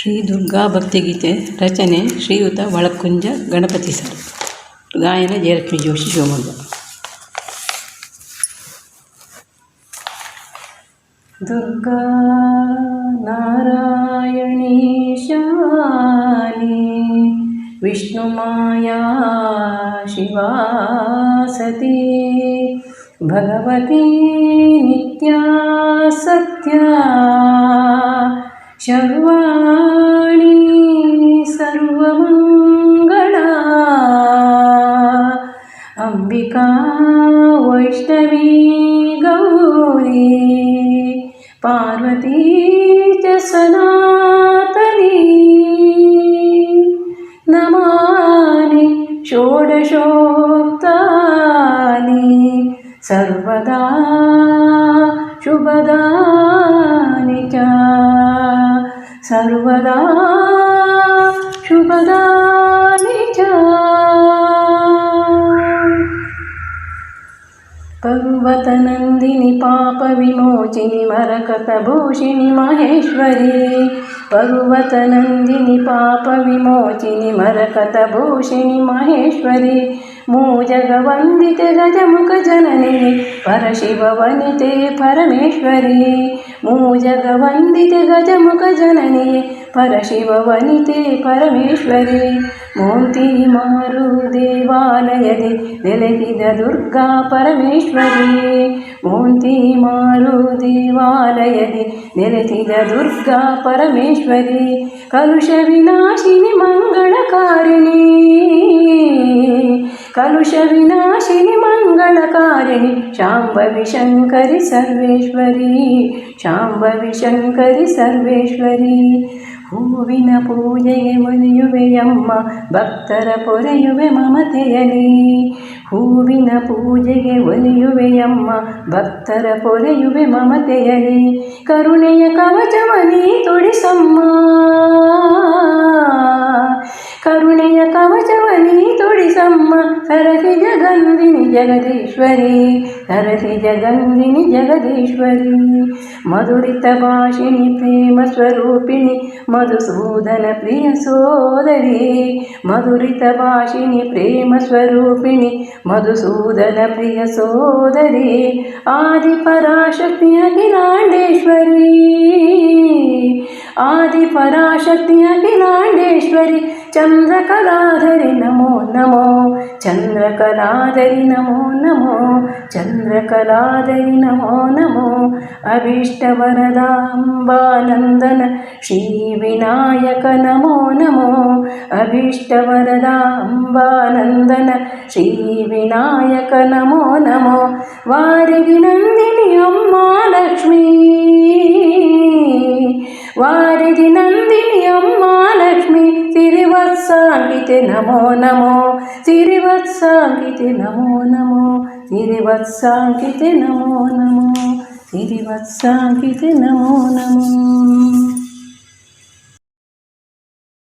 ಶ್ರೀ ದುರ್ಗಾ ಭಕ್ತಿಗೀತೆ ರಚನೆ ಶ್ರೀಯುತ ಒಳಕುಂಜ ಗಣಪತಿ ಸರ್ ಗಾಯನ ಜಯಲಕ್ಷ್ಮಿ ಜೋಶಿ ಶಿವಮೊಗ್ಗ ದುರ್ಗಾ ನಾರಾಯಣಿ ಶಾನಿ ವಿಷ್ಣುಮಾಯಾ ಶಿವಾ ಸತಿ ಭಗವತಿ ನಿತ್ಯಾ ಸತ್ಯಾ ಶರ್ವಾಣಿ ಸರ್ವಮಂಗಳ ಅಂಬಿಕಾ ವೈಷ್ಣವಿ ಗೌರಿ ಪಾರ್ವತಿ ಚ ಸನಾತನಿ ನಮಾನಿ षोडशोक्तानि सर्वदा शुभदानि च सर्वदा శుభదాని పర్వతనందిని పాప విమోచిని మరకత భూషిణి మహేశ్వరి. పర్వతనందిని పాప విమోచిని మరకత భూషిణి మహేశ్వరి. మూజగవందితే గజముఖ జనని పరశివవనితే పరమేశ్వరి. మూజగవందితే గజముఖ జనని ಪರಶಿವವನಿತೆ ಪರಮೇಶ್ವರಿ ಮೋಂತಿ ಮಾರು ದೇವಾಲಯದಿ ನೆಲೆಸಿದ ದುರ್ಗಾ ಪರಮೇಶ್ವರಿ ಮೋಂತಿ ಮಾರು ದೇವಾಲಯದಿ ನೆಲೆಸಿದ ದುರ್ಗಾ ಪರಮೇಶ್ವರಿ ಕಲುಷ ವಿನಾಶಿನಿ ಮಂಗಳಕಾರಿಣಿ ಕಲುಷ ವಿನಾಶಿನಿ ಮಂಗಳಕಾರಿಣಿ ಶಾಂಭವಿ ಶಂಕರಿ ಸರ್ವೇಶ್ವರಿ ಶಾಂಭವಿ ಶಂಕರಿ ಸರ್ವೇಶ್ವರಿ ಹೂವಿನ ಪೂಜೆಗೆ ಒಲಿಯುವೆಯಮ್ಮ ಭಕ್ತರ ಪೊರೆಯುವೆ ಮಮತೆಯಲಿ ಹೂವಿನ ಪೂಜೆಗೆ ಒಲಿಯುವೆಯಮ್ಮ ಭಕ್ತರ ಪೊರೆಯುವೆ ಮಮತೆಯಲಿ ಕರುಣೆಯ ಕವಚವನಿ ತೊಡಿಸಮ್ಮ కరుణయ కవచవని తుడిసమ్మ సరసి జగందిని జగదీశ్వరి సరసి జగందిని జగదీశ్వరి. మధురిత భాషిణి ప్రేమ స్వరూపిణి మధుసూదన ప్రియ సోదరి. మధురిత భాషిణి ప్రేమ స్వరూపిణి మధుసూదన ప్రియ సోదరి. ఆది పరాశక్తి అఖిలాండేశ్వరి. ఆది పరాశక్తి అఖిలాండేశ్వరి చంద్రకళాధరి నమో నమో చంద్రకళాధరి నమో నమో చంద్రకళాధరి నమో నమో అభీష్టవరదాంబానందన శ్రీ వినాయక నమో నమో అభీష్టవరదాంబానందన శ్రీ వినాయక నమో నమో వారికి నందిని అమ్మా లక్ష్మీ. సిరివత్సాంగితే నమో నమో. సిరివత్సాంగితే నమో నమో. సిరివత్సాంగితే నమో నమో. సిరివత్సాంగితే నమో నమో.